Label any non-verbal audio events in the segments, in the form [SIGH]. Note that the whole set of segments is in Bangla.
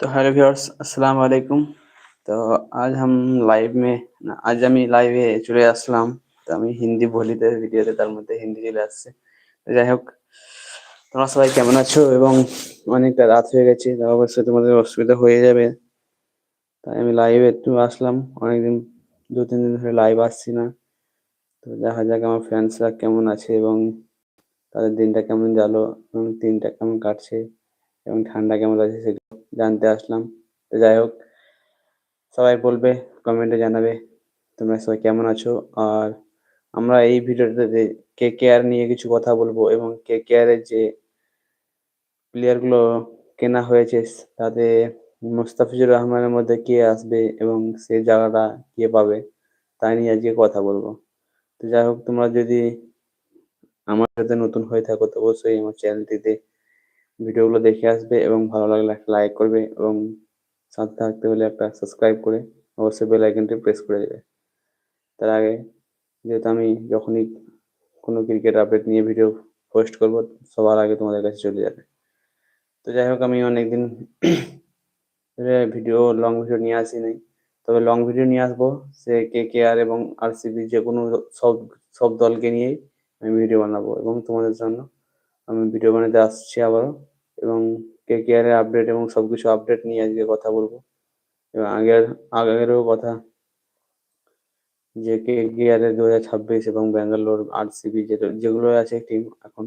तो हेलो ভিউয়ার্স আসসালামু আলাইকুম তো আজ हम লাইভ में না আজ আমি লাইভে চলে আসলাম তো আমি হিন্দি বলিতে ভিডিওতে তার মধ্যে হিন্দি চলে আসছে তো যাই হোক তোমরা সবাই কেমন আছো এবং অনেকটা রাত হয়ে গেছে তো অবশ্যই তোমাদের অসুবিধা হয়ে যাবে তাই আমি লাইভে একটু আসলাম অনেকদিন দু তিন দিন ধরে লাইভ আসছি না তো দেখা যাক আমার ফ্রেন্ডসরা কেমন আছে এবং তাদের দিনটা কেমন গেলো এবং দিনটা কেমন কাটছে এবং ঠান্ডা, কেমন আছে সেগুলো জানতে আসলাম। তো যাই হোক, সবাই বলবে, কমেন্টে জানাবে তোমরা সবাই কেমন আছো। আর আমরা এই ভিডিওটাতে কে কেয়ার নিয়ে কিছু কথা বলব এবং কে কেয়ারের যে প্লেয়ারগুলো কেনা হয়েছে, তাতে মুস্তাফিজুর রহমানের মধ্যে কে আসবে এবং সে জায়গাটা কে পাবে তাই নিয়ে আজকে কথা বলব। তো যাই হোক, তোমরা যদি আমার সাথে নতুন হয়ে থাকো, তো অবশ্যই আমার চ্যানেলটিতে ভিডিওগুলো দেখে আসবে এবং ভালো লাগলে একটা লাইক করবে এবং সাথে থাকতে হলে একটা সাবস্ক্রাইব করে অবশ্যই বেল আইকনটি প্রেস করে দেবে। তার আগে যেহেতু আমি যখনই কোনো ক্রিকেট আপডেট নিয়ে ভিডিও পোস্ট করব, সবার আগে তোমাদের কাছে চলে যাবে। তো যাই হোক, আমি অনেকদিন ভিডিও লং ভিডিও নিয়ে আসি নাই। তবে লং ভিডিও নিয়ে আসব। সে কে কে আর এবং আর সিবি যে কোনো সব সব দলকে নিয়েই আমি ভিডিও বানাবো এবং তোমাদের জন্য আমি ভিডিও বানাতে আসছি আবারও এবং কে কে আর আপডেট এবং সবকিছু আপডেট নিয়ে আজকে কথা বলব। এবং আগের, আগেরও কথা যে কে কে আর দু হাজার ছাব্বিশ এবং ব্যাঙ্গালোর আর সিবি যেগুলো আছে টিম এখন,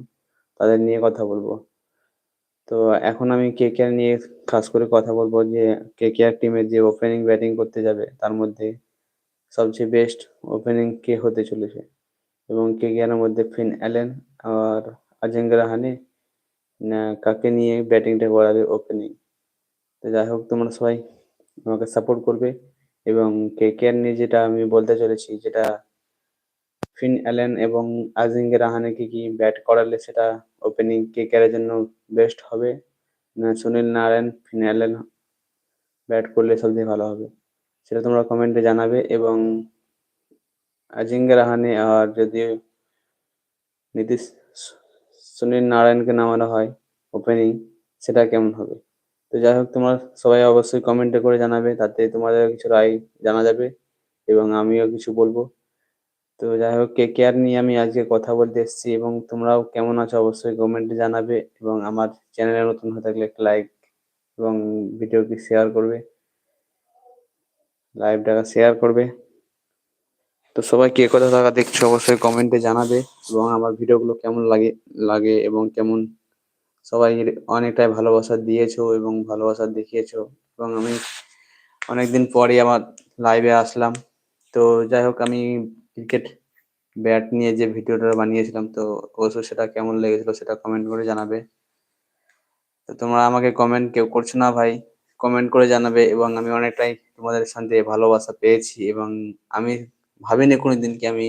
তাদের নিয়ে কথা বলব। তো এখন আমি কে কে আর নিয়ে খাস করে কথা বলব যে কে কে আর টিমের যে ওপেনিং ব্যাটিং করতে যাবে, তার মধ্যে সবচেয়ে বেস্ট ওপেনিং কে হতে চলেছে? এবং কে কে আর মধ্যে ফিন অ্যালেন আর অজিঙ্ক্য রাহানে না, কাকে নিয়ে ব্যাটিংটা করাবে ওপেনিং তো যাই হোক, তোমরা সবাই আমাকে সাপোর্ট করবে এবং কে কে নিয়ে যেটা আমি বলতে চলেছি, যেটা ফিন অ্যালেন এবং আজিঙ্কে রাহানেকে কি ব্যাট করালে সেটা ওপেনিং কে কে জন্য বেস্ট হবে? না, Sunil Narine, Finn Allen bat করলে সবথেকে ভালো হবে। সেটা তোমরা কমেন্টে জানাবে এবং আজিঙ্কে রাহানে আর যদি নীতিশ সুনীল নারায়ণকে নামানো হয় ওপেনিং সেটা কেমন হবে? তো যাই হোক, তোমরা সবাই অবশ্যই কমেন্টে করে জানাবে, তাতে তোমাদের কিছু রায় জানা যাবে এবং আমিও কিছু বলব। তো যাই হোক, কে কেয়ার নিয়ে আমি আজকে কথা বলতে এসেছি এবং তোমরাও কেমন আছো অবশ্যই কমেন্টে জানাবে এবং আমার চ্যানেলে নতুন হয়ে থাকলে একটা লাইক এবং ভিডিওটি শেয়ার করবে। লাইভটাকে শেয়ার করবে। তো সবাই কে কোথা থাকা দেখছ অবশ্যই কমেন্টে জানাবে এবং আমার ভিডিওগুলো কেমন লাগে লাগে এবং কেমন সবাই অনেকটাই ভালোবাসা দিয়েছ এবং ভালোবাসা দেখিয়েছো এবং আমি অনেকদিন পরে আমার লাইভে আসলাম। তো যাই হোক, আমি ক্রিকেট ব্যাট নিয়ে যে ভিডিওটা বানিয়েছিলাম, তো অবশ্যই সেটা কেমন লেগেছিল সেটা কমেন্ট করে জানাবে। তো তোমরা আমাকে কমেন্ট কেউ করছ না ভাই কমেন্ট করে জানাবে এবং আমি অনেকটাই তোমাদের সাথে ভালোবাসা পেয়েছি এবং আমি ভাবিনি কোনোদিন কি আমি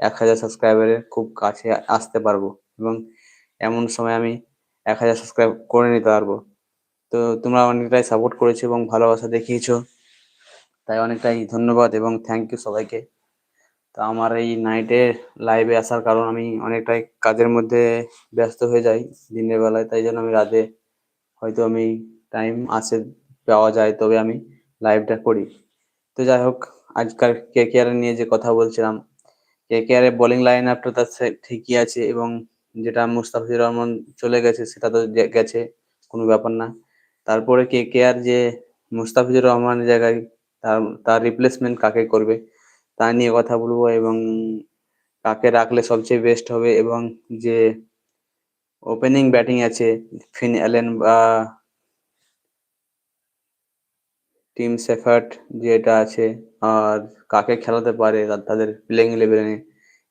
এক হাজার সাবস্ক্রাইবারের খুব কাছে আসতে পারব এবং এমন সময় আমি এক হাজার সাবস্ক্রাইব করে নিতে পারব। তো তোমরা অনেকটাই সাপোর্ট করেছ এবং ভালোবাসা দেখিয়েছো। তাই অনেকটাই ধন্যবাদ এবং থ্যাংক ইউ সবাইকে। তো আমার এই নাইটে লাইভে আসার কারণ আমি অনেকটাই কাজের মধ্যে ব্যস্ত হয়ে যাই দিনের বেলায়, তাই জন্য আমি রাতে হয়তো আমি টাইম আসে পাওয়া যায় তবে আমি লাইভটা করি। তো যাই হোক আজকাল কে কে আর নিয়ে যে কথা বলছিলাম কে কে আর বোলিং লাইন আপটা তার ঠিকই আছে এবং যেটা মুস্তাফিজুর রহমান চলে গেছে সেটা তো গেছে, কোনো ব্যাপার না। তারপরে কে কে আর যে মুস্তাফিজুর রহমানের জায়গায় তার তার রিপ্লেসমেন্ট কাকে করবে, তা নিয়ে কথা বলব এবং কাকে রাখলে সবচেয়ে বেস্ট হবে এবং যে ওপেনিং ব্যাটিং আছে ফিন অ্যালেন বা টিম শেফার্ট যেটা আছে আর কাকে খেলাতে পারে তাদের প্লেইং ইলেভেনে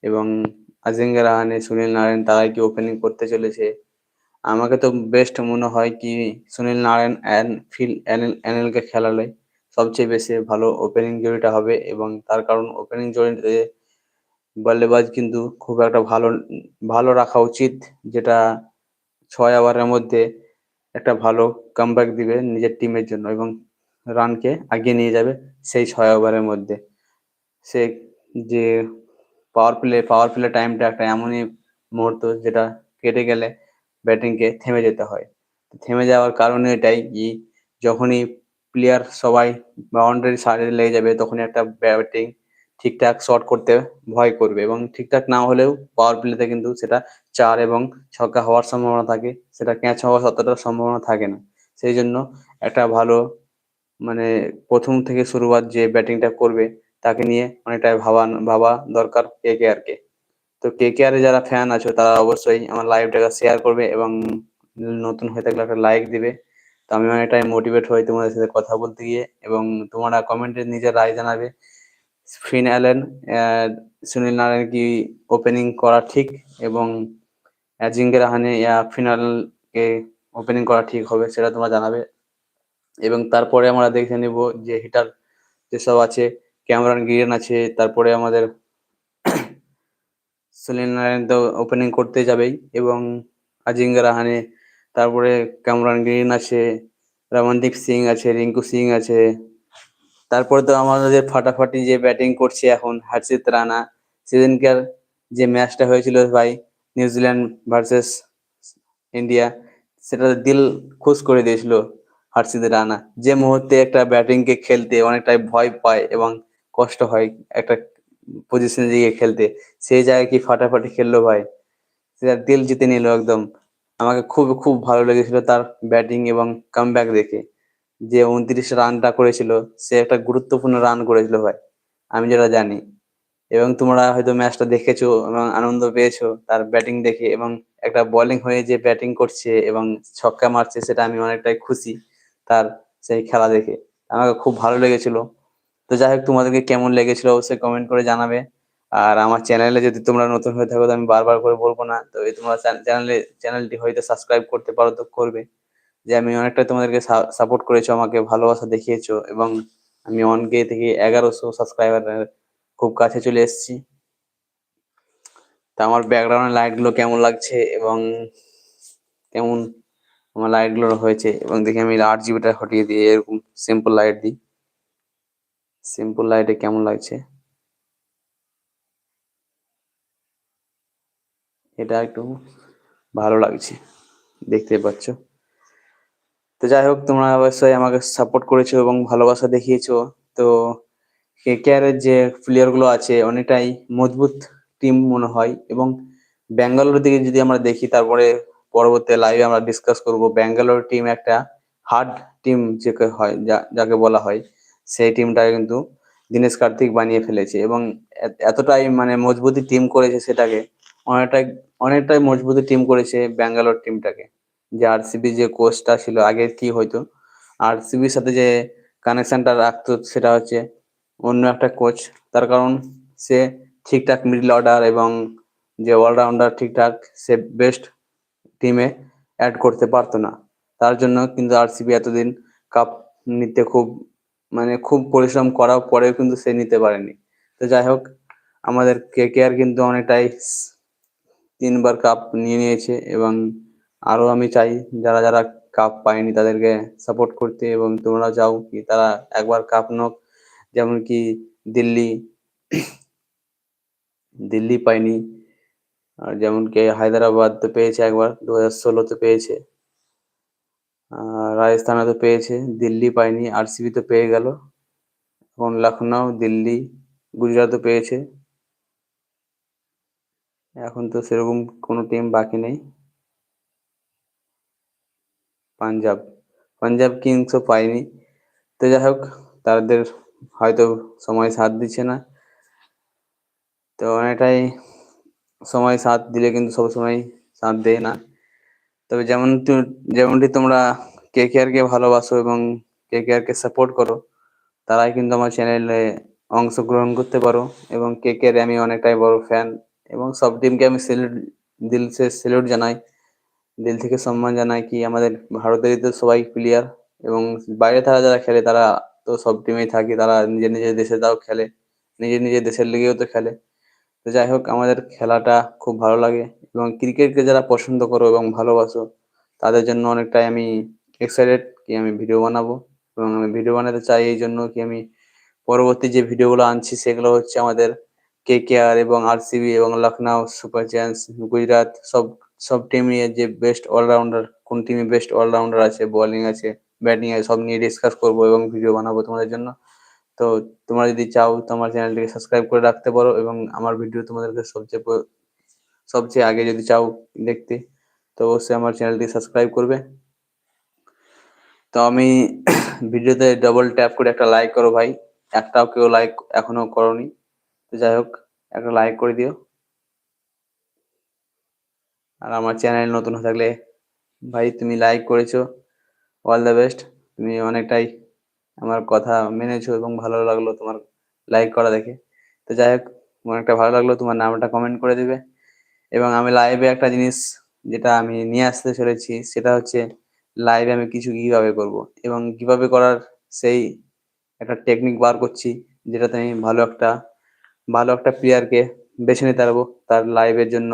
এবং আজিঙ্কা রাহানে, সুনীল নারায়ণ, তারাই কি ওপেনিং করতে চলেছে? আমাকে তো বেস্ট মনে হয় কি, সুনীল নারায়ণ অ্যান্ড ফিল অ্যানেলকে খেলালে সবচেয়ে বেশি ভালো ওপেনিং জুড়িটা হবে। এবং তার কারণ ওপেনিং জুড়িতে বল্লেবাজ কিন্তু খুব একটা ভালো ভালো রাখা উচিত, যেটা ছয় ওভারের মধ্যে একটা ভালো কামব্যাক দিবে নিজের টিমের জন্য। এবং রানকে আগিয়ে নিয়ে যাবে সেই ছয় ওভারের মধ্যে। সে যে পাওয়ার প্লে পাওয়ার প্লে টাইমটা একটা এমনই মুহূর্ত যেটা কেটে গেলে ব্যাটিংকে থেমে যেতে হয়। থেমে যাওয়ার কারণে এটাই কি, যখনই প্লেয়ার সবাই বাউন্ডারি সাইডে লেগে যাবে, তখনই একটা ব্যাটিং ঠিকঠাক শট করতে ভয় করবে এবং ঠিকঠাক না হলেও পাওয়ার প্লেতে কিন্তু সেটা চার এবং ছক্কা হওয়ার সম্ভাবনা থাকে, সেটা ক্যাচ হওয়ার অতটা সম্ভাবনা থাকে না। সেই জন্য একটা ভালো মানে প্রথম থেকে শুরুয়াত যে ব্যাটিংটা করবে, তাকে নিয়ে অনেকটাই ভাবা ভাবা দরকার কে কে আর কে তো কে কে আর যারা ফ্যান আছো, তারা অবশ্যই আমার লাইভটাকে শেয়ার করবে এবং নতুন হয়ে থাকলে একটা লাইক দিবে। তো আমি অনেকটাই মোটিভেট হই তোমাদের সাথে কথা বলতে গিয়ে এবং তোমরা কমেন্টে নিজের রায় জানাবে। ফিন অ্যালেন সুনীল নারায়ণ কি ওপেনিং করা ঠিক এবং অ্যাজিঙ্কে রাহানে ইয়া ফিনাল কে ওপেনিং করা ঠিক হবে সেটা তোমরা জানাবে। এবং তারপরে আমরা দেখে নিব যে হিটার যেসব আছে ক্যামেরন গিরেন আছে, তারপরে আমাদের [CLEARS THROAT] সুনীল নারায়ণ তো ওপেনিং করতে যাবেই এবং আজিঙ্কা রাহানে তারপরে ক্যামরন গ্রিন আছে রমনদীপ সিং আছে রিঙ্কু সিং আছে। তারপরে তো আমাদের ফাটাফাটি যে ব্যাটিং করছে এখন হার্ষিত রানা সেদিনকার যে ম্যাচটা হয়েছিল ভাই নিউজিল্যান্ড ভার্সেস ইন্ডিয়া সেটা দিল খুশ করে দিয়েছিল। হার্ষিত রানা। যে মুহূর্তে একটা ব্যাটিং কে খেলতে অনেকটাই ভয় পায় এবং কষ্ট হয় একটা পজিশনে গিয়ে খেলতে সেই জায়গায় কি ফাটাফাটি খেললো ভাই? সেটা দিল জিতে নিল একদম। আমাকে খুব খুব ভালো লেগেছিল তার ব্যাটিং এবং কামব্যাক দেখে। যে উনত্রিশ রানটা করেছিল, সে একটা গুরুত্বপূর্ণ রান করেছিল ভাই, আমি যেটা জানি। এবং তোমরা হয়তো ম্যাচটা দেখেছ এবং আনন্দ পেয়েছ তার ব্যাটিং দেখে এবং একটা বোলিং হয়ে যে ব্যাটিং করছে এবং ছক্কা মারছে, সেটা আমি অনেকটাই খুশি। তার সেই খেলা দেখে। আমাকে খুব ভালো লেগেছিল। তো যাই হোক তোমাদেরকে কেমন লেগেছিল অবশ্যই কমেন্ট করে জানাবে। আর আমার চ্যানেলে যদি তোমরা নতুন হয়ে থাকো, তো আমি বারবার করে বলব না। তো এই তোমরা চ্যানেলে চ্যানেলটি হয়তো সাবস্ক্রাইব করতে পারো তো করবে। যে আমি অনেকটা তোমাদেরকে সাপোর্ট করেছ, আমাকে ভালোবাসা দেখিয়েছো এবং আমি ওয়ান কে থেকে এগারোশো সাবস্ক্রাইবার খুব কাছে চলে এসেছি। তা আমার ব্যাকগ্রাউন্ডের লাইটগুলো কেমন লাগছে এবং কেমন আমার লাইটগুলো হয়েছে এবং দেখি আমি আট জিবিটা হটিয়ে দিয়ে এরকম সিম্পল লাইট দিই। সিম্পল লাইটে কেমন লাগছে? এটা একটু ভালো লাগছে, দেখতে পাচ্ছ। তো যাই হোক, তোমরা অবশ্যই আমাকে সাপোর্ট করেছ এবং ভালোবাসা দেখিয়েছো। তো কেকেআর এর যে প্লেয়ারগুলো আছে, অনেকটাই মজবুত টিম মনে হয় এবং ব্যাঙ্গালোর দিকে যদি আমরা দেখি, তারপরে পরবর্তী লাইভে আমরা ডিসকাস করব। ব্যাঙ্গালোর টিম একটা হার্ড টিম যে হয় যাকে বলা হয়, সেই টিমটা কিন্তু দীনেশ কার্তিক বানিয়ে ফেলেছে এবং এতটাই মানে মজবুতি টিম করেছে সেটাকে, অনেকটাই অনেকটাই মজবুতি টিম করেছে ব্যাঙ্গালোর টিমটাকে যে আরসিবি যে কোচটা ছিল আগে কি হয়তো আরসিবির সাথে যে কানেকশনটা রাখতো, সেটা হচ্ছে অন্য একটা কোচ তার কারণ সে ঠিকঠাক মিডল অর্ডার এবং যে অলরাউন্ডার ঠিকঠাক, সে বেস্ট টিমে অ্যাড করতে পারতো না। তার জন্য কিন্তু আরসিবি এতদিন কাপ নিতে খুব মানে খুব পরিশ্রম করার পরেও কিন্তু সে নিতে পারেনি। তো যাই হোক, আমাদের কেকেআর কিন্তু অনেকটাই তিনবার কাপ নিয়ে নিয়েছে এবং আরও আমি চাই যারা যারা কাপ পায়নি তাদেরকে সাপোর্ট করতে এবং তোমরা যাও কি তারা একবার কাপ নোক। যেমন কি দিল্লি দিল্লি পায়নি আর যেমন কি হায়দ্রাবাদ তো পেয়েছে একবার দু হাজার ষোলোতে পেয়েছে। রাজস্থানে তো পেয়েছে, দিল্লি পায়নি আরসিবি তো পেয়ে গেল। এখন লখনৌ দিল্লি গুজরাটও পেয়েছে। এখন তো সেরকম কোনো টিম বাকি নেই। পাঞ্জাব পাঞ্জাব কিংসও পায়নি তো যাই হোক, তাদের হয়তো সময় সাথ দিচ্ছে না। তো অনেকটাই সময় সাথ দিলে কিন্তু সব সময় সাথ দেয় না। তবে যেমন যেমনটি তোমরা কে কে কে ভালোবাসো এবং কে কে কে সাপোর্ট করো, তারাই কিন্তু আমার চ্যানেলে অংশগ্রহণ করতে পারো এবং কেকের আমি অনেকটাই বড় ফ্যান এবং সব টিমকে আমি সেলুট দিল সে সেলুট জানাই, দিল থেকে সম্মান জানাই কি আমাদের ভারতেরই তো সবাই প্লেয়ার এবং বাইরে থাকা যারা খেলে তারা তো সব টিমেই থাকে, তারা নিজের নিজের দেশে তাও খেলে, নিজের নিজের দেশের লিগেও তো খেলে। তো যাই হোক, আমাদের খেলাটা খুব ভালো লাগে এবং ক্রিকেটকে যারা পছন্দ করো এবং ভালোবাসো, তাদের জন্য অনেকটাই আমি এক্সাইটেড কি আমি ভিডিও বানাবো এবং আমি ভিডিও বানাতে চাই এই জন্য কি আমি পরবর্তী যে ভিডিওগুলো আনছি সেগুলো হচ্ছে আমাদের কে কে আর এবং আরসিবি এবং লখনৌ সুপার জায়ান্টস, গুজরাট সব সব টিম নিয়ে যে বেস্ট অলরাউন্ডার কোন টিমে বেস্ট অলরাউন্ডার আছে বোলিং আছে ব্যাটিং আছে, সব নিয়ে ডিসকাস করব এবং ভিডিও বানাবো তোমাদের জন্য। তো তোমরা যদি চাও তোমার চ্যানেলটিকে সাবস্ক্রাইব করে রাখতে পারো এবং আমার ভিডিও তোমাদেরকে সবচেয়ে সবচেয়ে আগে যদি চাও দেখতে, তো অবশ্যই আমার চ্যানেলটি সাবস্ক্রাইব করবে। তো আমি [CLEARS THROAT] ভিডিওতে ডবল ট্যাপ করে একটা লাইক করো ভাই। একটাও কেউ লাইক এখনও করনি। তো যাই হোক, একটা লাইক করে দিও। আর আমার চ্যানেল নতুন হয়ে থাকলে ভাই তুমি লাইক করেছ। অল দ্য বেস্ট তুমি অনেকটাই আমার কথা মেনেছো এবং ভালো লাগল তোমার লাইক করা দেখে। তো যাই হোক অনেকটা ভালো লাগল, তোমার নামটা কমেন্ট করে দিবে। এবং আমি লাইভে একটা জিনিস যেটা আমি নিয়ে আসতে চলেছি, সেটা হচ্ছে লাইভে আমি কিছু কীভাবে করব এবং কীভাবে করার সেই একটা টেকনিক বার করছি, যেটাতে আমি ভালো একটা ভালো একটা প্লেয়ারকে বেছে নিতে পারব তার লাইভের জন্য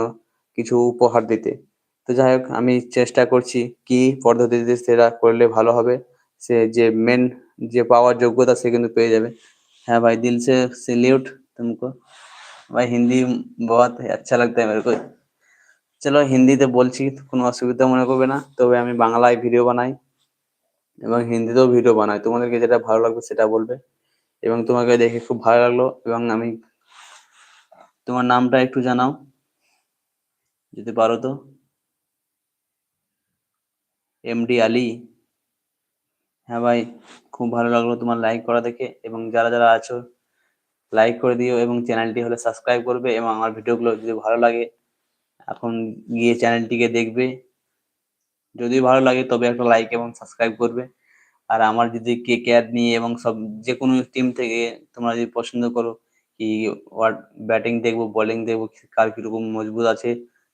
কিছু উপহার দিতে। তো যাই হোক, আমি চেষ্টা করছি কি পদ্ধতিতে সেটা করলে ভালো হবে। সে যে মেন যে পাওয়ার যোগ্যতা সে কিন্তু পেয়ে যাবে। হ্যাঁ ভাই, দিল সে সেলিউট তুমকো। ভাই, হিন্দি বহুত আচ্ছা লাগতা আমার মেরে কো চলো হিন্দিতে বলছি, কোনো অসুবিধা মনে করবে না। তবে আমি বাংলায় ভিডিও বানাই এবং হিন্দিতেও ভিডিও বানাই। তোমাদেরকে যেটা ভালো লাগবে সেটা বলবে। এবং তোমাকে দেখে খুব ভালো লাগল এবং আমি তোমার নামটা একটু জানাও, যদি পারো তো। এম ডি আলী হ্যাঁ ভাই, খুব ভালো লাগল তোমার লাইক করা দেখে এবং যারা যারা আছো লাইক করে দিও এবং চ্যানেলটি হলে সাবস্ক্রাইব করবে এবং আমার ভিডিওগুলো যদি ভালো লাগে, এখন গিয়ে চ্যানেলটিকে দেখবে। যদি ভালো লাগে তবে একটা লাইক এবং সাবস্ক্রাইব করবে। আর আমার যদি কে কেয়ার নিয়ে এবং সব যে কোনো টিম থেকে তোমরা যদি পছন্দ করো, কি ব্যাটিং দেখব বোলিং দেখব কার কীরকম মজবুত আছে,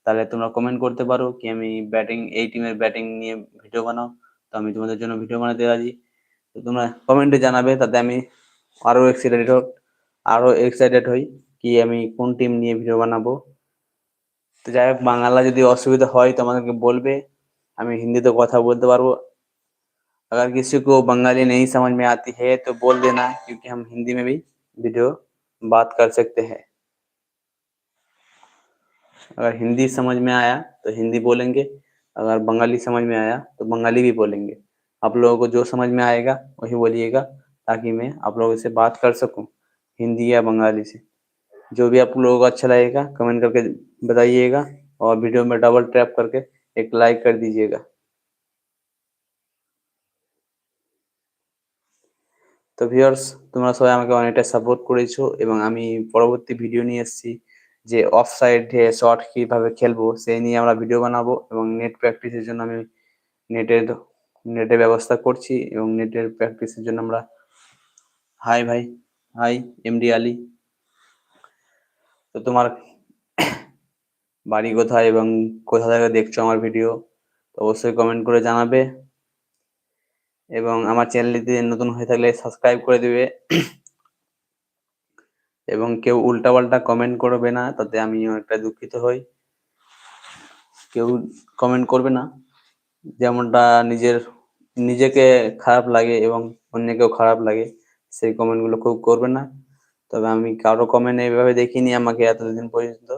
তাহলে তোমরা কমেন্ট করতে পারো কি আমি ব্যাটিং এই টিমের ব্যাটিং নিয়ে ভিডিও বানাও। তো আমি তোমাদের জন্য ভিডিও বানাতে রাজি তো তোমরা কমেন্টে জানাবে তাতে আমি আরো এক্সাইটেড আরো এক্সাইটেড হই কি আমি কোন টিম নিয়ে ভিডিও বানাবো তো যাই হোক বাংলা যদি অসুবিধা হয় তো আমাদেরকে বলবে আমি হিন্দিতে কথা বলতে পারবো अगर किसी को बंगाली नहीं समझ में आती है तो बोल देना क्योंकि हम हिंदी में भी वीडियो बात कर सकते हैं अगर हिंदी समझ में आया तो हिंदी बोलेंगे अगर बंगाली समझ में आया तो बंगाली भी बोलेंगे आप लोगों को जो समझ में आएगा वही बोलिएगा ताकि मैं आप लोगों से बात कर सकूं हिंदी या बंगाली से जो भी आप लोगों को अच्छा लगेगा कमेंट करके बताइएगा और वीडियो में डबल टैप करके एक लाइक कर दीजिएगा তো ভিউয়ার্স তোমরা সবাই আমাকে অনেকটা সাপোর্ট করেছো এবং আমি পরবর্তী ভিডিও নিয়ে এসেছি যে অফ সাইডে শর্ট কীভাবে খেলব, সেই নিয়ে আমরা ভিডিও বানাবো এবং নেট প্র্যাকটিসের জন্য আমি নেটের নেটের ব্যবস্থা করছি এবং নেটের প্র্যাকটিসের জন্য আমরা হাই ভাই হাই এমডি আলী তো তোমার বাড়ি কোথায় এবং কোথা থেকে দেখছ আমার ভিডিও তো অবশ্যই কমেন্ট করে জানাবে। এবং আমার চ্যানেলটিতে নতুন হয়ে থাকলে সাবস্ক্রাইব করে দিবে। এবং কেউ উল্টাপাল্টা কমেন্ট করবে না, তাতে আমি অনেকটা দুঃখিত হই। কেউ কমেন্ট করবে না। যেমনটা নিজের, নিজেকে খারাপ লাগে এবং অন্যকেও খারাপ লাগে, সেই কমেন্টগুলো খুব করবে না। তবে আমি কারও কমেন্ট এইভাবে দেখিনি আমাকে এতদিন পর্যন্ত।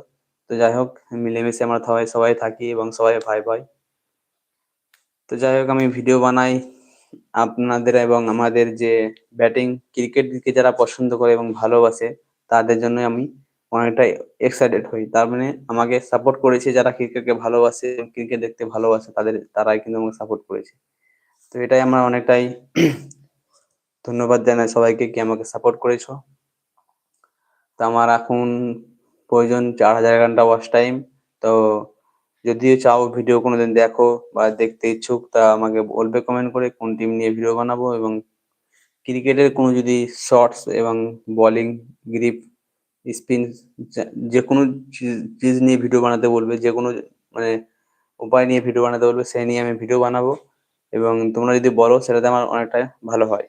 তো যাই হোক, মিলেমিশে আমরা সবাই সবাই থাকি এবং সবাই ভাই ভাই। তো যাই হোক, আমি ভিডিও বানাই। আপনাদের এবং আমাদের যে ব্যাটিং ক্রিকেটকে যারা পছন্দ করে এবং ভালোবাসে তাদের জন্য আমি অনেকটাই এক্সাইটেড হই। তার মানে আমাকে সাপোর্ট করেছে যারা ক্রিকেটকে ভালোবাসে ক্রিকেট দেখতে ভালোবাসে, তাদের, তারাই কিন্তু আমাকে সাপোর্ট করেছে। তো এটাই আমার অনেকটাই [CLEARS THROAT] ধন্যবাদ জানাই সবাইকে কি আমাকে সাপোর্ট করেছ। তো আমার এখন প্রয়োজন চার হাজার ঘণ্টা ওয়াচ টাইম তো যদিও চাও ভিডিও কোনোদিন দেখো বা দেখতে ইচ্ছুক, তা আমাকে বলবে কমেন্ট করে কোন টিম নিয়ে ভিডিও বানাবো এবং ক্রিকেটের কোনো যদি শর্টস এবং বলিং গ্রিপ স্পিন যে কোনো চিজ নিয়ে ভিডিও বানাতে বলবে যে কোনো মানে উপায় নিয়ে ভিডিও বানাতে বলবে, সেই নিয়ে আমি ভিডিও বানাবো। এবং তোমরা যদি বলো, সেটাতে আমার অনেকটা ভালো হয়।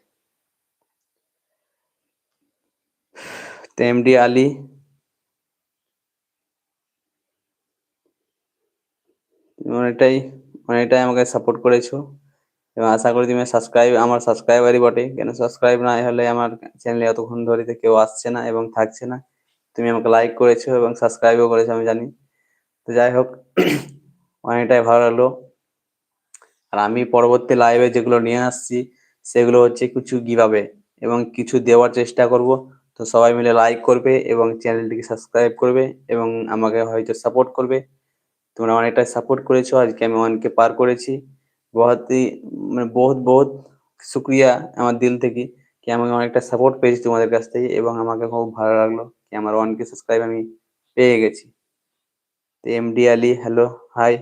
তো এমডি আলী অনেকটাই অনেকটাই আমাকে সাপোর্ট করেছ। এবং আশা করি তুমি সাবস্ক্রাইব আমার সাবস্ক্রাইবারই বটে। কেন সাবস্ক্রাইব না হলে আমার চ্যানেলে এতক্ষণ ধরে কেউ আসছে না এবং থাকছে না, তুমি আমাকে লাইক করেছ এবং সাবস্ক্রাইবও করেছ, আমি জানি। তো যাই হোক, [CLEARS THROAT] অনেকটাই ভালো লাগল। আর আমি পরবর্তী লাইভে যেগুলো নিয়ে আসছি, সেগুলো হচ্ছে কিছু গিভাবে এবং কিছু দেওয়ার চেষ্টা করব। তো সবাই মিলে লাইক করবে এবং চ্যানেলটিকে সাবস্ক্রাইব করবে এবং আমাকে হয়তো সাপোর্ট করবে। তোমরা অনেকটাই সাপোর্ট করেছ। আজকে আমি ওয়ানকে পার করেছি। বহুত মানে বহুত বহুত শুক্রিয়া আমার দিল থেকে কি আমাকে অনেকটা সাপোর্ট পেয়েছি তোমাদের কাছ থেকে এবং আমাকে খুব ভালো লাগল কি আমার ওয়ানকে সাবস্ক্রাইব আমি পেয়ে গেছি। তো MD Ali hello hi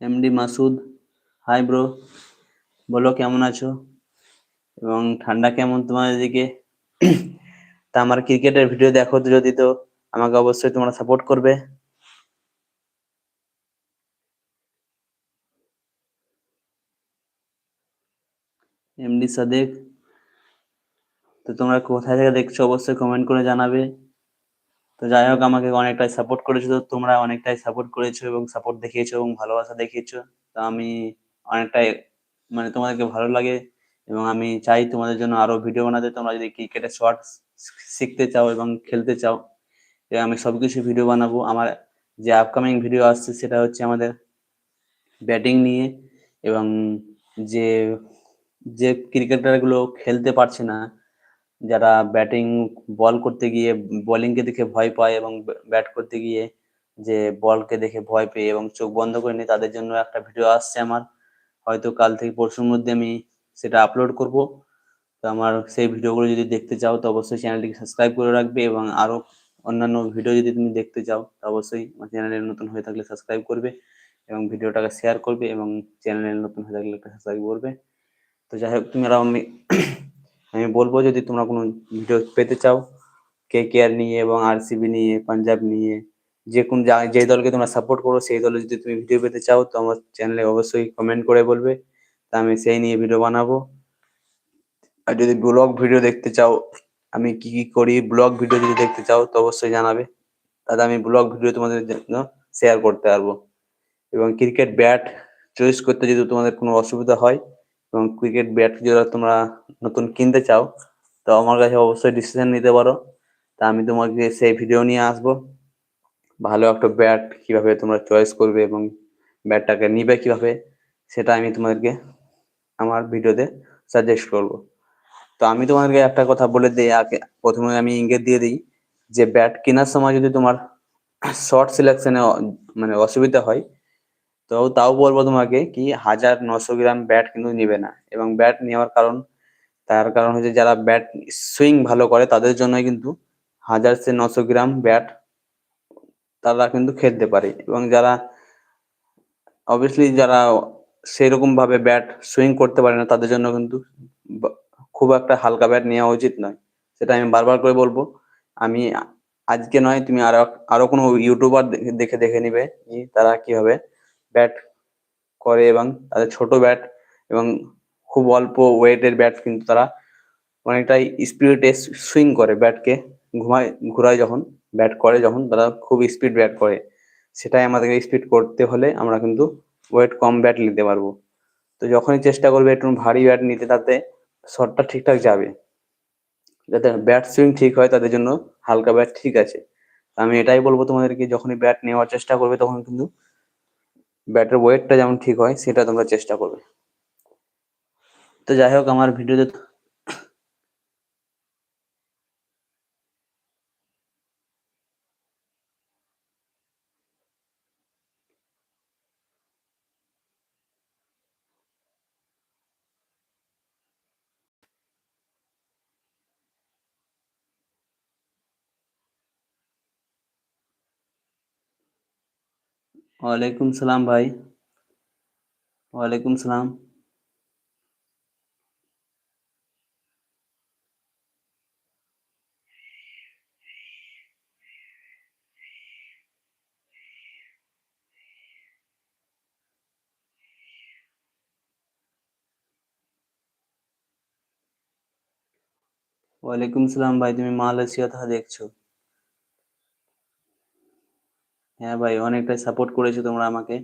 MD Masud hi bro বলো, কেমন আছো? এবং ঠান্ডা কেমন তোমার এদিকে? [CLEARS THROAT] তা আমার ক্রিকেটের ভিডিও দেখো যদি, তো আমাকে অবশ্যই তোমরা সাপোর্ট করবে। এমডি সাদেক তো তোমরা কোথায় থেকে দেখছ অবশ্যই কমেন্ট করে জানাবে। তো যাই হোক, আমাকে অনেকটাই সাপোর্ট করেছ, তো তোমরা অনেকটাই সাপোর্ট করেছ এবং সাপোর্ট দেখিয়েছো এবং ভালোবাসা দেখিয়েছো। তো আমি অনেকটাই মানে তোমাদেরকে ভালো লাগে এবং আমি চাই তোমাদের জন্য আরও ভিডিও বানাতে। তোমরা যদি ক্রিকেটের শর্ট শিখতে চাও এবং খেলতে চাও আমি সবকিছু ভিডিও বানাবো। আমার যে আপকামিং ভিডিও আসছে সেটা হচ্ছে আমাদের ব্যাটিং নিয়ে এবং যে যে ক্রিকেটারগুলো খেলতে পারছে না, যারা ব্যাটিং বল করতে গিয়ে বোলিংকে দেখে ভয় পায় এবং ব্যাট করতে গিয়ে যে বলকে দেখে ভয় পেয়ে এবং চোখ বন্ধ করে নিয়ে, তাদের জন্য একটা ভিডিও আসছে আমার। হয়তো কাল থেকে পরশুর মধ্যে আমি সেটা আপলোড করব। তো আমার সেই ভিডিওগুলো যদি দেখতে চাও, তো অবশ্যই চ্যানেলটিকে সাবস্ক্রাইব করে রাখবে এবং আরও অন্যান্য ভিডিও যদি তুমি দেখতে চাও, তো অবশ্যই আমার চ্যানেলে নতুন হয়ে থাকলে সাবস্ক্রাইব করবে এবং ভিডিওটাকে শেয়ার করবে এবং চ্যানেলে নতুন হয়ে থাকলে একটা সাবস্ক্রাইব করবে। তো যাই হোক, তুমি আমি আমি বলব যদি তোমরা কোনো ভিডিও পেতে চাও কে কে আর নিয়ে এবং আরসিবি নিয়ে পাঞ্জাব নিয়ে যে কোন যে দলকে তোমরা সাপোর্ট করো, সেই দলে যদি তুমি ভিডিও পেতে চাও, তো আমার চ্যানেলে অবশ্যই কমেন্ট করে বলবে। তা আমি সেই নিয়ে ভিডিও বানাবো। আর যদি ব্লগ ভিডিও দেখতে চাও, আমি কি কি করি ব্লগ ভিডিও যদি দেখতে চাও, তো অবশ্যই জানাবে। তাহলে আমি ব্লগ ভিডিও তোমাদের জন্য শেয়ার করতে পারব। এবং ক্রিকেট ব্যাট চয়েস করতে যদি তোমাদের কোনো অসুবিধা হয়, এবং ক্রিকেট ব্যাট যদি তোমরা নতুন কিনতে চাও, তো আমার কাছে অবশ্যই ডিসিশন নিতে পারো। তা আমি তোমাকে সেই ভিডিও নিয়ে আসব। ভালো একটা ব্যাট কীভাবে তোমরা চয়েস করবে এবং ব্যাটটাকে নিবে কীভাবে, সেটা আমি তোমাদেরকে আমার ভিডিওতে সাজেস্ট করব। তো আমি তোমাদেরকে একটা কথা বলে দিই, আগে প্রথমে আমি ইঙ্গিত দিয়ে দিই যে ব্যাট কেনার সময় যদি তোমার শর্ট সিলেকশনে মানে অসুবিধা হয়, তো তাও বলব তোমাকে কি হাজার নশো গ্রাম ব্যাট কিন্তু নিবে না। এবং ব্যাট নেওয়ার কারণ, তার কারণ হচ্ছে যারা ব্যাট সুইং ভালো করে, তাদের জন্য কিন্তু হাজার সে নশো গ্রাম ব্যাট তারা কিন্তু খেলতে পারে এবং যারা অবভিয়াসলি যারা সেরকম ভাবে ব্যাট সুইং করতে পারে না, তাদের জন্য কিন্তু খুব একটা হালকা ব্যাট নেওয়া উচিত নয়। সেটা আমি বারবার করে বলব। আমি আজকে নয়, তুমি আরও আরও কোনো ইউটিউবার দেখে দেখে নিবে তারা কীভাবে ব্যাট করে এবং তাদের ছোট ব্যাট এবং খুব অল্প ওয়েটের ব্যাট কিন্তু তারা অনেকটাই স্পিডে সুইং করে ব্যাটকে ঘুমায়, ঘুরায় যখন। ব্যাট করে, যখন তারা খুব স্পিড ব্যাট করে, সেটাই আমাদেরকে স্পিড করতে হলে আমরা কিন্তু ওয়েট কম ব্যাট নিতে পারব। তো যখনই চেষ্টা করবে একটু ভারী ব্যাট নিতে, তাতে শটটা ঠিকঠাক যাবে। যাতে ব্যাট সুইং ঠিক হয়, তাদের জন্য হালকা ব্যাট ঠিক আছে। আমি এটাই বলব তোমাদেরকে, যখনই ব্যাট নেওয়ার চেষ্টা করবে, তখন কিন্তু ব্যাটের ওয়েটটা যেমন ঠিক হয়, সেটা তোমরা চেষ্টা করবে। তো যাই হোক, আমার ভিডিওতে ওয়ালাইকুম সালাম ভাই ওয়ালাইকুম সালাম ওয়ালাইকুম সালাম ভাই তুমি মালয়েশিয়া থেকে দেখছ হ্যাঁ ভাই, অনেকটাই সাপোর্ট করেছ তোমরা আমাকে।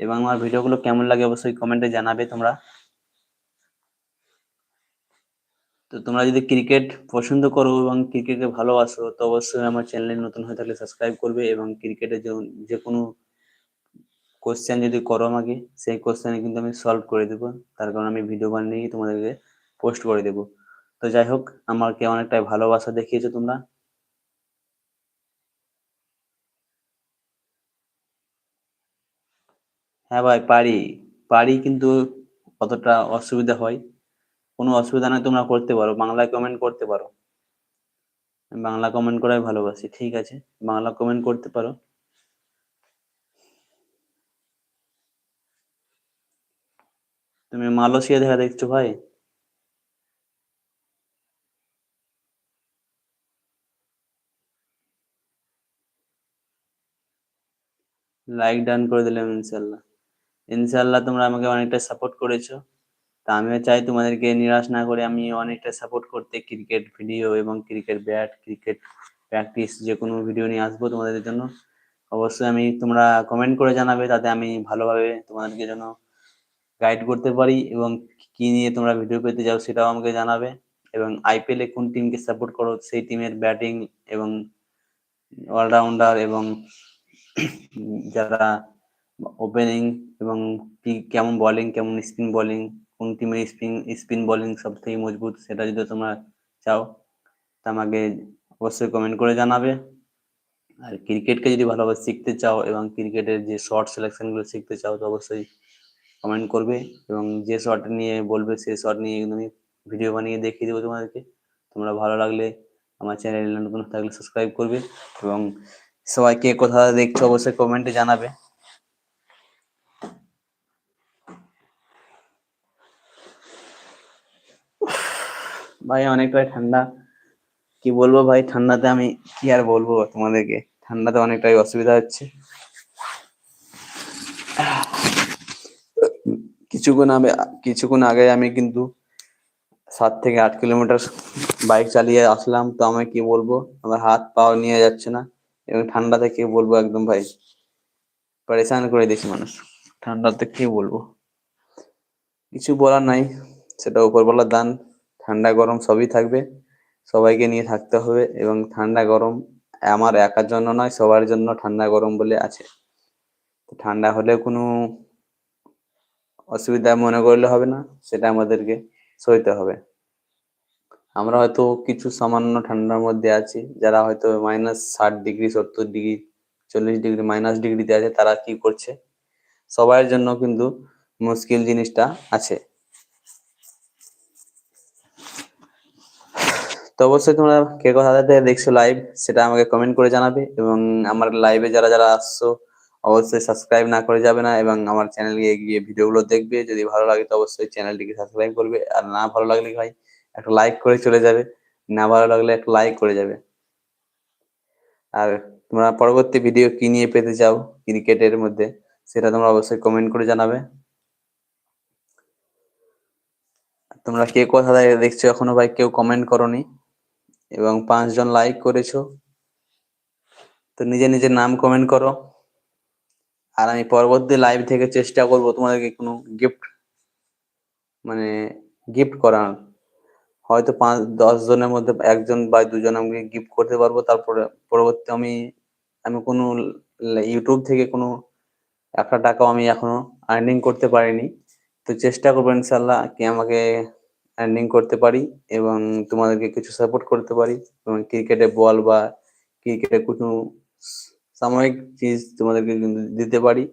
এবং আমার ভিডিওগুলো কেমন লাগে অবশ্যই কমেন্টে জানাবে তোমরা। তো তোমরা যদি ক্রিকেট পছন্দ করো এবং ক্রিকেটকে ভালোবাসো, তো অবশ্যই আমার চ্যানেলে নতুন হয়ে থাকলে সাবস্ক্রাইব করবে এবং ক্রিকেটের যে কোনো কোশ্চেন যদি করো আমাকে, সেই কোশ্চেনে কিন্তু আমি সলভ করে দেবো। তার কারণে আমি ভিডিও বানিয়ে তোমাদেরকে পোস্ট করে দেবো। তো যাই হোক, আমাকে অনেকটাই ভালোবাসা দেখিয়েছো তোমরা। হ্যাঁ ভাই, পারি। পারি কিন্তু কতটা অসুবিধা হয়। কোনো অসুবিধা নয় তোমরা করতে পারো। বাংলায় কমেন্ট করতে পারো। বাংলা কমেন্ট করাই ভালোবাসি, ঠিক আছে? বাংলা কমেন্ট করতে পারো। তুমি মালয়েশিয়া দেখা দেখছ ভাই? লাইক ডান করে দিলাম ইনশাল্লাহ। ইনশাল্লাহ তোমরা আমাকে অনেকটা সাপোর্ট করেছ। তা আমিও চাই তোমাদেরকে নিরাশ না করে আমি অনেকটা সাপোর্ট করতে ক্রিকেট ভিডিও এবং ক্রিকেট ব্যাট ক্রিকেট প্র্যাকটিস যে কোনো ভিডিও নিয়ে আসব তোমাদের জন্য। অবশ্যই আমি তোমরা কমেন্ট করে জানাবে তাতে আমি ভালোভাবে তোমাদেরকে যেন গাইড করতে পারি এবং কি নিয়ে তোমরা ভিডিও পেতে যাও সেটাও আমাকে জানাবে এবং আইপিএলে কোন টিমকে সাপোর্ট করো সেই টিমের ব্যাটিং এবং অলরাউন্ডার এবং যারা ওপেনিং এবং কি, কেমন বোলিং কেমন স্পিন বলিং কোন টিমের স্পিন স্পিন বোলিং সব থেকে মজবুত সেটা যদি তোমরা চাও, তা আমাকে অবশ্যই কমেন্ট করে জানাবে। আর ক্রিকেটকে যদি ভালোভাবে শিখতে চাও এবং ক্রিকেটের যে শর্ট সিলেকশনগুলো শিখতে চাও, তো অবশ্যই কমেন্ট করবে এবং যে শর্ট নিয়ে বলবে সেই শর্ট নিয়ে একদমই ভিডিও বানিয়ে দেখিয়ে দেবো তোমাদেরকে। তোমরা ভালো লাগলে আমার চ্যানেল নতুন থাকলে সাবস্ক্রাইব করবে এবং সবাই কে কোথা দেখছ অবশ্যই কমেন্টে জানাবে। ভাই, অনেকটাই ঠান্ডা। কি বলব ভাই, ঠান্ডাতে আমি কি আর বলব তোমাদেরকে? ঠান্ডাতে অনেকটাই অসুবিধা হচ্ছে। কিছুক্ষণ আমি, কিছুক্ষণ আগে আমি কিন্তু সাত থেকে আট কিলোমিটার বাইক চালিয়ে আসলাম। তো আমি কি বলব, আমার হাত পাও নিয়ে যাচ্ছে না। এবং ঠান্ডাতে কি বলব একদম ভাই, পরেশান করে দিয়েছে মানুষ। ঠান্ডাতে কি বলব? কিছু বলার নাই, সেটা উপরবেলার দান। ঠান্ডা গরম সবই থাকবে। সবাইকে নিয়ে থাকতে হবে এবং ঠান্ডা গরম আমার একার জন্য নয়, সবার জন্য ঠান্ডা গরম বলে আছে। ঠান্ডা হলে কোনো অসুবিধা মনে করলে হবে না, সেটা আমাদেরকে সইতে হবে। আমরা হয়তো কিছু সামান্য ঠান্ডার মধ্যে আছি, যারা হয়তো মাইনাস ষাট ডিগ্রি সত্তর ডিগ্রি চল্লিশ ডিগ্রি মাইনাস ডিগ্রিতে আছে, তারা কি করছে? সবার জন্য কিন্তু মুশকিল জিনিসটা আছে। তো অবশ্যই তোমরা কে কোথা থেকে দেখছ লাইভ সেটা আমাকে কমেন্ট করে জানাবে এবং আমার লাইভে যারা যারা আসছো, অবশ্যই সাবস্ক্রাইব না করে যাবে না এবং আমার চ্যানেলে গিয়ে ভিডিওগুলো দেখবে। যদি ভালো লাগে তো অবশ্যই চ্যানেলটিকে সাবস্ক্রাইব করবে। আর না ভালো লাগলে ভাই, একটা লাইক করে চলে যাবে। না ভালো লাগলে একটা লাইক করে যাবে। আর তোমরা পরবর্তী ভিডিও কি নিয়ে পেতে চাও ক্রিকেটের মধ্যে, সেটা তোমরা অবশ্যই কমেন্ট করে জানাবে। তোমরা কে কোথা দেখছ এখনও ভাই, কেউ কমেন্ট করনি। এবং পাঁচজন লাইক করেছ। তো নিজে নিজের নাম কমেন্ট করো। আর আমি পরবর্তী লাইভ থেকে চেষ্টা করব তোমাদেরকে কোনো গিফট মানে গিফট করার হয়তো পাঁচ, দশ জনের মধ্যে একজন বা দুজন আমি গিফট করতে পারব। তারপরে পরবর্তী আমি আমি কোনো ইউটিউব থেকে কোনো একটা টাকাও আমি এখনও আর্নিং করতে পারিনি। তো চেষ্টা করব ইনশাল্লাহ কি আমাকে আর্নিং করতে পারি এবং তোমাদেরকে কিছু সাপোর্ট করতে পারি। এবং ক্রিকেটে বল বা ক্রিকেটে কোনো সাময়িক চিজ তোমাদেরকে কিন্তু দিতে পারি।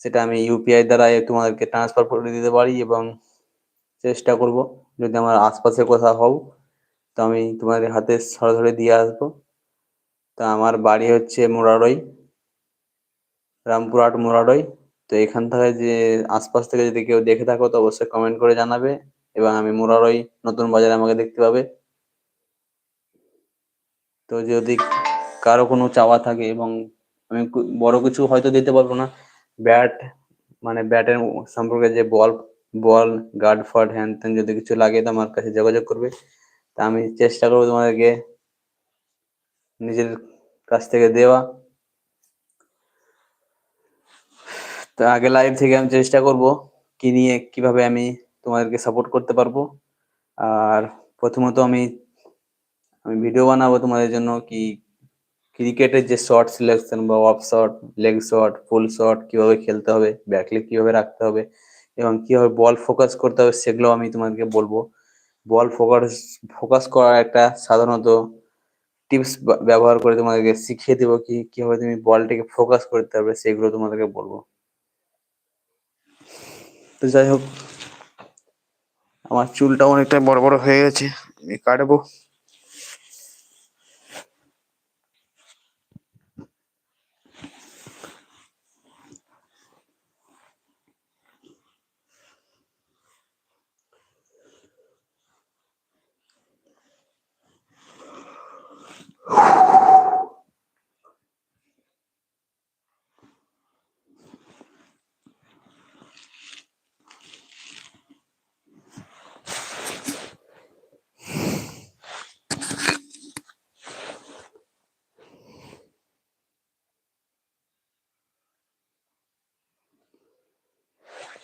সেটা আমি ইউপিআই দ্বারা তোমাদেরকে ট্রান্সফার করে দিতে পারি এবং চেষ্টা করব যদি আমার আশপাশে কোথাও হও, তো আমি তোমাদের হাতে সরাসরি দিয়ে আসব। তো আমার বাড়ি হচ্ছে মোরারই, রামপুরহাট মোরাডই তো এখান থেকে যে আশপাশ থেকে যদি কেউ দেখে থাকো তো অবশ্যই কমেন্ট করে জানাবে। এবং আমি মোরারই নতুন বাজারে আমাকে দেখতে পাবে। তো যদি কারও কোনো চাওয়া থাকে এবং আমি বড় কিছু হয়তো দিতে পারব না, ব্যাট মানে ব্যাটের সম্পর্কে যে বল বল, গার্ড, ফার্ড, হ্যান ত্যান যদি কিছু লাগে তো আমার কাছে যোগাযোগ করবে। তা আমি চেষ্টা করব তোমাদেরকে নিজের কাছ থেকে দেওয়া। তো আগে লাইভ থেকে আমি চেষ্টা করব, কি নিয়ে, কীভাবে আমি তোমাদেরকে সাপোর্ট করতে পারব। আর প্রথমত আমি আমি ভিডিও বানাবো তোমাদের জন্য কি ক্রিকেটের যে শর্ট সিলেকশন বা off shot leg shot full shot কীভাবে খেলতে হবে ব্যাকলিক কীভাবে রাখতে হবে এবং কীভাবে বল ফোকাস করতে হবে সেগুলো আমি তোমাদেরকে বলব। বল ফোকাস ফোকাস করার একটা সাধারণত টিপস ব্যবহার করে তোমাদেরকে শিখিয়ে দেবো কি, কীভাবে তুমি বলটাকে ফোকাস করতে হবে সেগুলো তোমাদেরকে বলব। তো যাই হোক আমার চুলটা অনেকটা বড় বড় হয়ে গেছে আমি কাটবো।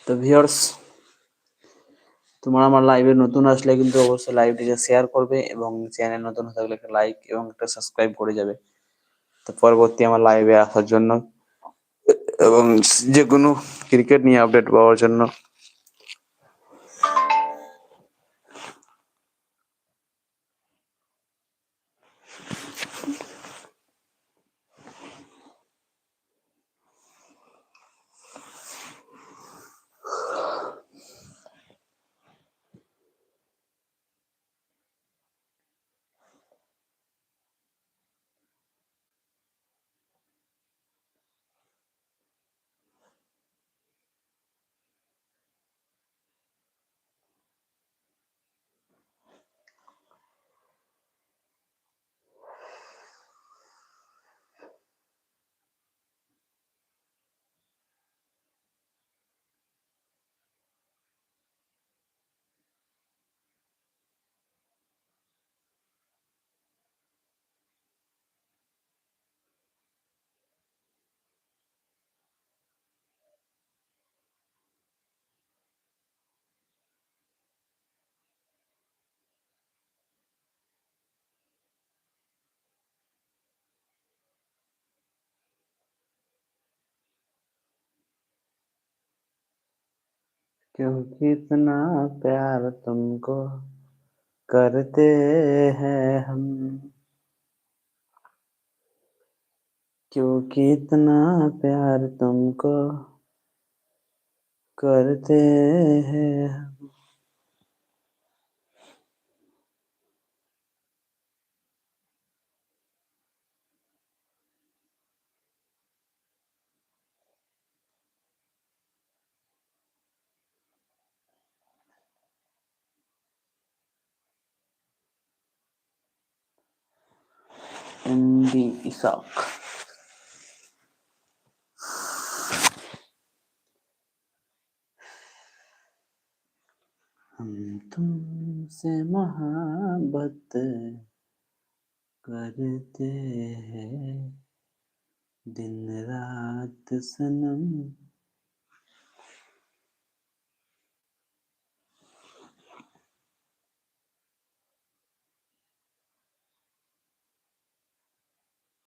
তো ভিউয়ার্স তোমার আমার লাইভে নতুন আসলে কিন্তু অবশ্যই লাইভটিকে শেয়ার করবে এবং চ্যানেল নতুন হয়ে থাকলে একটা লাইক এবং একটা সাবস্ক্রাইব করে যাবে। তো পরবর্তী আমার লাইভে আসার জন্য এবং যে কোনো ক্রিকেট নিয়ে আপডেট পাওয়ার জন্য क्योंकि इतना प्यार तुमको करते हैं हम। क्योंकि इतना प्यार तुमको करते हैं हम। इसाक हम तुमसे मोहब्बत करते हैं। दिन रात सनम